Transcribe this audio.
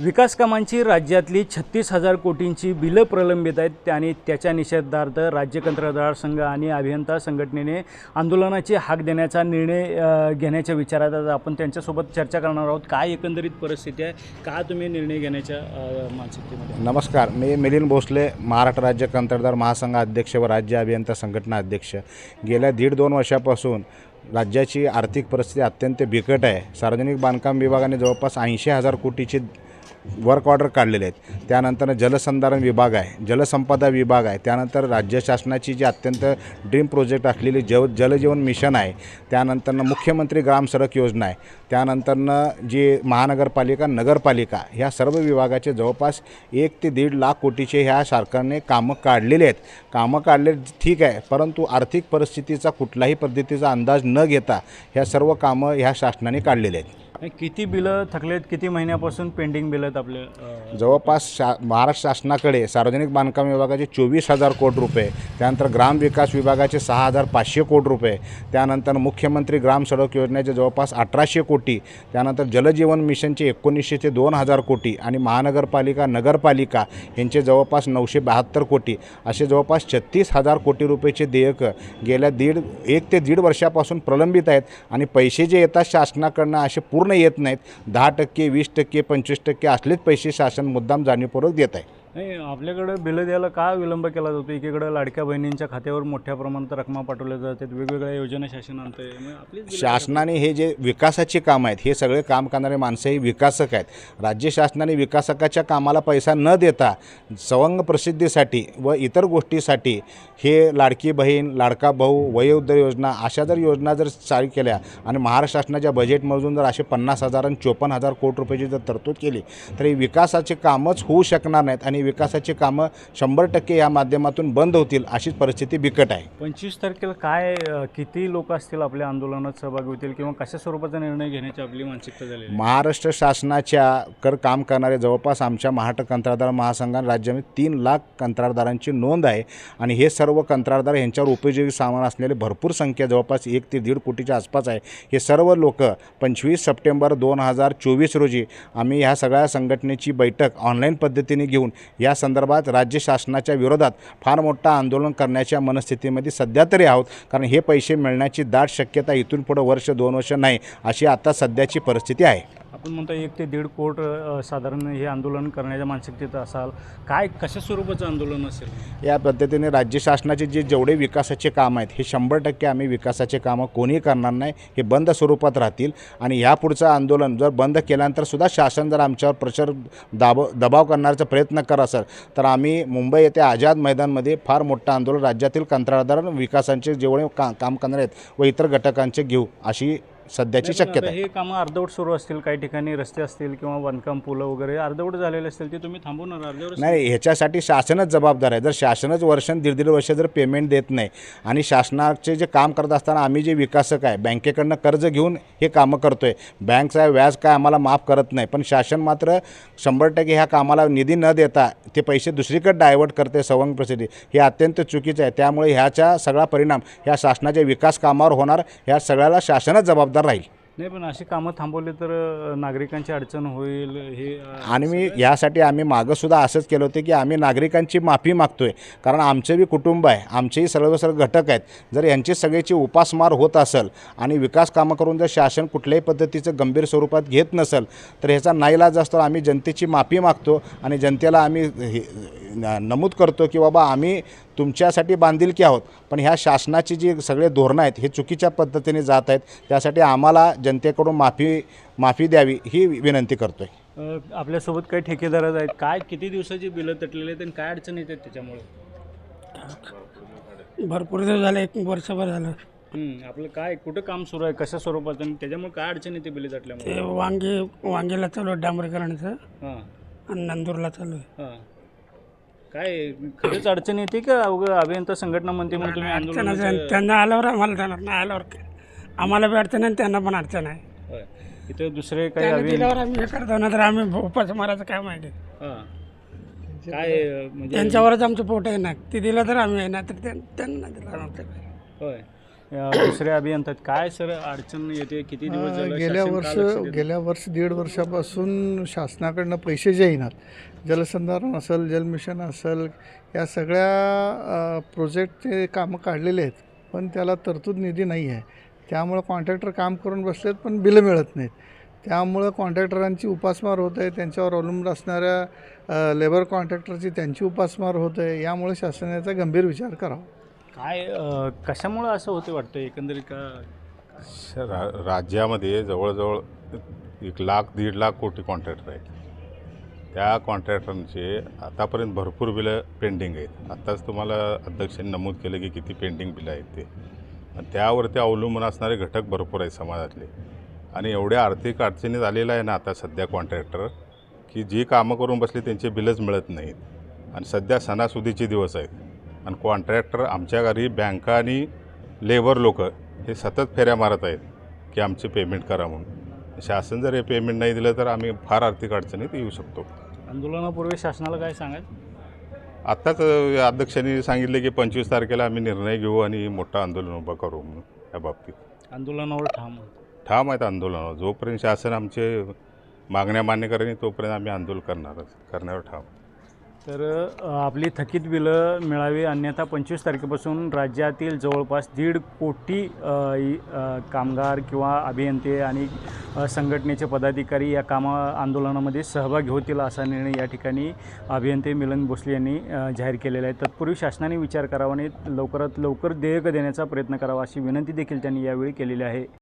विकास कामांची राज्यातली छत्तीस हजार कोटींची बिलं प्रलंबित आहेत. आणि त्याच्या निषेधार्थ राज्य कंत्राटदार संघ आणि अभियंता संघटनेने आंदोलनाची हाक देण्याचा निर्णय घेण्याच्या विचारात आपण त्यांच्यासोबत चर्चा करणार आहोत. काय एकंदरीत परिस्थिती आहे? का तुम्ही निर्णय घेण्याच्या मानसिकतेमध्ये? नमस्कार. मी मिलिंद भोसले महाराष्ट्र राज्य कंत्राटदार महासंघ अध्यक्ष व राज्य अभियंता संघटना अध्यक्ष. गेल्या दीड दोन वर्षापासून राज्याची आर्थिक परिस्थिती अत्यंत बिकट आहे. सार्वजनिक बांधकाम विभागाने जवळपास ऐंशी हजार कोटीची वर्क ऑर्डर काढलेले आहेत. त्यानंतर जलसंधारण विभाग आहे. जलसंपदा विभाग आहे. त्यानंतर राज्य शासनाची जी अत्यंत ड्रीम प्रोजेक्ट असलेली जव जलजीवन मिशन आहे. त्यानंतरनं मुख्यमंत्री ग्राम सडक योजना आहे. त्यानंतरनं जी महानगरपालिका नगरपालिका ह्या सर्व विभागाचे जवळपास एक ते दीड लाख कोटीचे ह्या सरकारने कामं काढलेले आहेत. कामं काढले ठीक आहे. परंतु आर्थिक परिस्थितीचा कुठलाही पद्धतीचा अंदाज न घेता ह्या सर्व कामं ह्या शासनाने काढलेले आहेत. किती बिलं थकलेत किती महिन्यापासून पेंडिंग बिलं आहेत आपले? जवळपास शा महाराष्ट्र शासनाकडे सार्वजनिक बांधकाम विभागाचे चोवीस हजार कोटी रुपये त्यानंतर ग्रामविकास विभागाचे सहा हजार पाचशे कोटी रुपये त्यानंतर मुख्यमंत्री ग्राम सडक योजनेचे जवळपास अठराशे कोटी त्यानंतर जलजीवन मिशनचे एकोणीसशे ते दोन हजार कोटी आणि महानगरपालिका नगरपालिका यांचे जवळपास नऊशे बहात्तर कोटी असे जवळपास छत्तीस हजार कोटी रुपयेचे देयकं गेल्या दीड एक ते दीड वर्षापासून प्रलंबित आहेत आणि पैसे जे येतात शासनाकडनं असे पूर्ण येत नाहीत. दहा टक्के वीस टक्के पंचवीस टक्के असलेच पैसे शासन मुद्दाम जाणीवपूर्वक देत आहे. नाही आपल्याकडं बिलं द्यायला का विलंब केला जातो? एकीकडे लाडक्या बहिणींच्या खात्यावर मोठ्या प्रमाणात रकमा पाठवल्या जातात वेगवेगळ्या योजना शासन आणतंय शासनाने हे जे विकासाचे काम आहेत हे सगळे काम करणारे माणसं हे विकासक आहेत. राज्य शासनाने विकासकाच्या कामाला पैसा न देता सवंग प्रसिद्धीसाठी व इतर गोष्टीसाठी हे लाडकी बहीण लाडका भाऊ वयोवृद्ध योजना अशा जर योजना जर चालू केल्या आणि महाराष्ट्र शासनाच्या बजेटमधून जर असे पन्नास हजार आणि चोपन्न हजार कोटी रुपयाची जर तरतूद केली तर ही विकासाचे कामच होऊ शकणार नाहीत आणि विकासाची कामं शंभर टक्के या माध्यमातून बंद होतील अशीच परिस्थिती बिकट आहे पंचवीस तारखेला काय किती लोक असतील आपल्या आंदोलनात सहभागी होतील किंवा कशा स्वरूपाचा निर्णय घेण्याची आपली मानसिकता आहे? महाराष्ट्र शासनाच्या कर काम करणारे जवळपास आमच्या महाराष्ट्र कंत्राटदार महासंघात राज्यामध्ये तीन लाख कंत्राटदारांची नोंद आहे आणि हे सर्व कंत्राटदार यांच्यावर उपयोगी सामान असलेले भरपूर संख्या जवळपास एक ते दीड कोटीच्या आसपास आहे हे सर्व लोक पंचवीस सप्टेंबर दोन हजार चोवीस रोजी आम्ही ह्या सगळ्या संघटनेची बैठक ऑनलाईन पद्धतीने घेऊन या संदर्भात राज्य शासनाच्या विरोधात फार मोठं आंदोलन करण्याच्या मनस्थितीमध्ये सध्या तरी आहोत. कारण हे पैसे मिळण्याची दाट शक्यता इथून पुढं वर्ष दोन वर्ष नाही अशी आता सध्याची परिस्थिती आहे. आपण म्हणतो एक ते दीड कोट साधारण हे आंदोलन करण्याच्या मानसिकतेत असाल. काय कशा स्वरूपाचं आंदोलन असेल? या पद्धतीने राज्य शासनाचे जे जेवढे विकासाचे काम आहेत हे शंभर टक्के आम्ही विकासाचे कामं कोणीही करणार नाही हे बंद स्वरूपात राहतील. आणि ह्या पुढचं आंदोलन जर बंद केल्यानंतर सुद्धा शासन जर आमच्यावर प्रचार दाब दबाव करण्याचा प्रयत्न करत असेल तर आम्ही मुंबई येथे आझाद मैदानमध्ये फार मोठं आंदोलन राज्यातील कंत्राटदार विकासांचे जेवढे का काम करणार आहेत व इतर घटकांचे घेऊ अशी सध्याची शक्यता आहे. हे कामं अर्धवट सुरू असतील काही ठिकाणी रस्ते असतील किंवा बांधकाम पुलं वगैरे अर्धवट झालेले असतील ते तुम्ही थांबवणार अर्धवट नाही ह्याच्यासाठी शासनच जबाबदार आहे. जर शासनच वर्ष दीड दीड वर्ष जर पेमेंट देत नाही आणि शासनाचे जे काम करत असताना आम्ही जे विकासक आहे बँकेकडनं कर्ज घेऊन हे कामं करतो आहे बँकचा व्याज काय आम्हाला माफ करत नाही पण शासन मात्र शंभर टक्के ह्या कामाला निधी न देता ते पैसे दुसरीकडे डायव्हर्ट करते सवंग प्रसिद्धी. हे अत्यंत चुकीचं आहे. त्यामुळे ह्याचा सगळा परिणाम ह्या शासनाच्या विकास कामावर होणार. ह्या सगळ्याला शासनच जबाबदार राहील. नाही पण अशी कामं थांबवली तर नागरिकांची अडचण होईल हे आणि मी यासाठी आम्ही मागंसुद्धा असंच केलं होतं की आम्ही नागरिकांची माफी मागतो आहे कारण आमचं बी कुटुंब आहे आमचेही सर्व सर्व घटक आहेत. जर यांची सगळ्याची उपासमार होत असेल आणि विकास कामं करून जर शासन कुठल्याही पद्धतीचं गंभीर स्वरूपात घेत नसेल तर ह्याचा नाईलाज असतो आम्ही जनतेची माफी मागतो आणि जनतेला आम्ही नमूद करतो की बाबा आम्ही तुमच्यासाठी बांधिलकी आहोत. पण ह्या शासनाची जी सगळे धोरणं आहेत हे चुकीच्या पद्धतीने जात आहेत त्यासाठी आम्हाला जनतेकडून माफी माफी द्यावी ही विनंती करतो आहे आपल्यासोबत काही ठेकेदार आहेत. काय किती दिवसाची बिलं तटलेली आहेत आणि काय अडचण येतात त्याच्यामुळे? भरपूर दिवस झाले एक वर्षभर झालं. हं, आपलं काय कुठं काम सुरू आहे कशा स्वरूपाचं आणि त्याच्यामुळे काय अडचण येते बिले तटल्यामुळे? ते वांगी वांगीला चालू आहे डांबरीकरणाचं. हां. आणि नंदूरला चालू आहे. हां. काय खरंच अडचण येते का? अवघं अभियंता संघटना म्हणते म्हणून तुम्ही अडचण आंदोलन असेल त्यांना आल्यावर आम्हाला जाणार नाही आल्यावर काय? आम्हाला बी अडचण आहे आणि त्यांना पण अडचण आहे. इथं दुसरे काही त्यांना अभियंता दिल्यावर आम्ही हे करतो ना तर आम्ही उपास मारायचं काय माहिती? हां. काय अ, म्हणजे त्यांच्यावरच आमचं पोट आहे ना. ते दिलं तर आम्ही आहे ना तर त्यां- त्यांना दिलं आमचं काय? होय. अ, दुसरे अभियंता आहेत. काय सर अडचण येते किती दिवस झालं गेल्या शासन वर्ष लक्ष देत? गेल्या वर्ष दीड वर्षापासून शासनाकडनं पैसे जे येणार जलसंधारण असेल जलमिशन असेल या सगळ्या प्रोजेक्टचे कामं काढलेले आहेत पण त्याला तरतूद निधी नाही आहे त्यामुळं कॉन्ट्रॅक्टर काम करून बसलेत पण बिलं मिळत नाहीत त्यामुळं कॉन्ट्रॅक्टरांची उपासमार होत आहे त्यांच्यावर अवलंबून असणाऱ्या लेबर कॉन्ट्रॅक्टरची त्यांची उपासमार होत आहे यामुळे शासनाचा गंभीर विचार करावा काय अ, कशामुळं असं होते वाटतं एकंदरीत का? श- रा राज्यामध्ये जवळजवळ एक लाख दीड लाख कोटी कॉन्ट्रॅक्टर आहेत. त्या कॉन्ट्रॅक्टरांचे आतापर्यंत भरपूर बिलं पेंडिंग आहेत. आत्ताच तुम्हाला अध्यक्षांनी नमूद केलं की किती पेंडिंग बिलं आहेत ते. आणि त्यावरती अवलंबून असणारे घटक भरपूर आहेत समाजातले. आणि एवढ्या आर्थिक अडचणीत आलेलं आहे ना आता सध्या कॉन्ट्रॅक्टर की जी कामं करून बसली त्यांचे बिलच मिळत नाहीत. आणि सध्या सणासुदीचे दिवस आहेत. आणि कॉन्ट्रॅक्टर आमच्या घरी बँका आणि लेबर लोक हे सतत फेऱ्या मारत आहेत की आमचे पेमेंट करा म्हणून. शासन जर हे पेमेंट नाही दिलं तर आम्ही फार आर्थिक अडचणीत येऊ शकतो. आंदोलनापूर्वी शासनाला काय सांगाल? आत्ताच अध्यक्षांनी सांगितले की पंचवीस तारखेला आम्ही निर्णय घेऊ आणि मोठं आंदोलन उभं करू म्हणून या बाबतीत. आंदोलनावर ठाम ठाम आहेत आंदोलनावर. जोपर्यंत शासन आमचे मागण्या मान्य करेल तोपर्यंत आम्ही आंदोलन करणारच करण्यावर ठाम तर आपली थकीत बिलं मिळावी अन्यथा पंचवीस तारखेपासून राज्यातील जवळपास दीड कोटी कामगार किंवा अभियंते आणि संघटनेचे पदाधिकारी या कामा आंदोलनामध्ये सहभागी होतील असा निर्णय या ठिकाणी अभियंते मिलन भोसले यांनी जाहीर केलेला आहे. तत्पूर्वी शासनाने विचार करावा आणि लवकरात लवकर देयक देण्याचा प्रयत्न करावा अशी विनंती देखील त्यांनी यावेळी केलेली आहे.